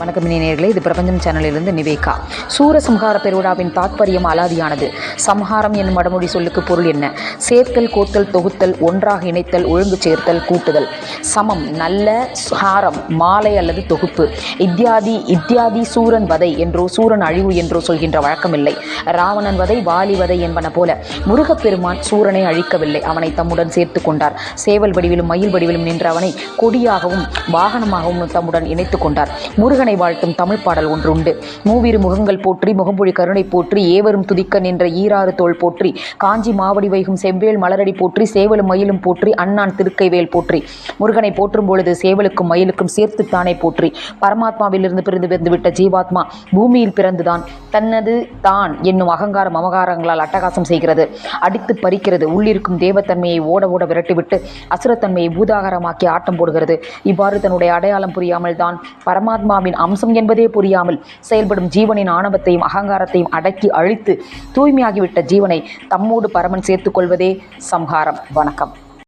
வணக்கம் இணையர்களே இது பிரபஞ்சம் சேனலிலிருந்து நிவேகா. சூரசம்ஹார பெருவிழாவின் தாத்பரியம் அலாதியானது. சம்ஹாரம் என்னும் வடமொழி சொல்லுக்கு பொருள் என்ன? சேர்த்தல் கோத்தல் தொகுத்தல் ஒன்றாக இணைத்தல் ஒழுங்கு சேர்த்தல் கூட்டுதல். சமம் நல்ல ஹாரம் மாலை அல்லது தொகுப்பு. இத்தியாதி இத்தியாதி சூரன் வதை என்றோ சூரன் அழிவு என்றோ சொல்கின்ற வழக்கமில்லை. ராவணன் வதை வாலி வதை என்பன போல. முருகப்பெருமான் சூரனை அழிக்கவில்லை. அவனை தம்முடன் சேர்த்து கொண்டார். சேவல் வடிவிலும் மயில் வடிவிலும் நின்ற அவனை கொடியாகவும் வாகனமாகவும் தம்முடன் இணைத்து கொண்டார். முருகன் வாழ்த்தும் தமிழ் பாடல் ஒன்று உண்டு மூவிரு முகங்கள் போற்றி முகம்பொழி கருணை போற்றி ஏவரும் துதிக்க நின்ற ஈராறு தோல் போற்றி காஞ்சி மாவடி வைகும் செவ்வேல் மலரடி போற்றி சேவலும் மயிலும் போற்றி அண்ணான் திருக்கைவேல் போற்றி. முருகனை போற்றும் பொழுது சேவலுக்கும் மயிலுக்கும் சேர்த்துத்தானே போற்றி. பரமாத்மாவிலிருந்து பிரிந்து பிறந்துவிட்ட ஜீவாத்மா பூமியில் பிறந்துதான். தன்னது தான் என்னும் அகங்காரம் அமகாரங்களால் அட்டகாசம் செய்கிறது. அடித்து பறிக்கிறது. உள்ளிருக்கும் தேவத்தன்மையை ஓட ஓட விரட்டிவிட்டு அசுரத்தன்மையை பூதாகாரமாக்கி ஆட்டம் போடுகிறது. இவ்வாறு தன்னுடைய அடையாளம் புரியாமல் தான் பரமாத்மாவின் அம்சம் என்பதே புரியாமல் செயல்படும் ஜீவனின் ஆணவத்தையும் அகங்காரத்தையும் அடக்கி அழித்து தூய்மையாகிவிட்ட ஜீவனை தம்மோடு பரமன் சேர்த்துக் கொள்வதே சம்ஹாரம். வணக்கம்.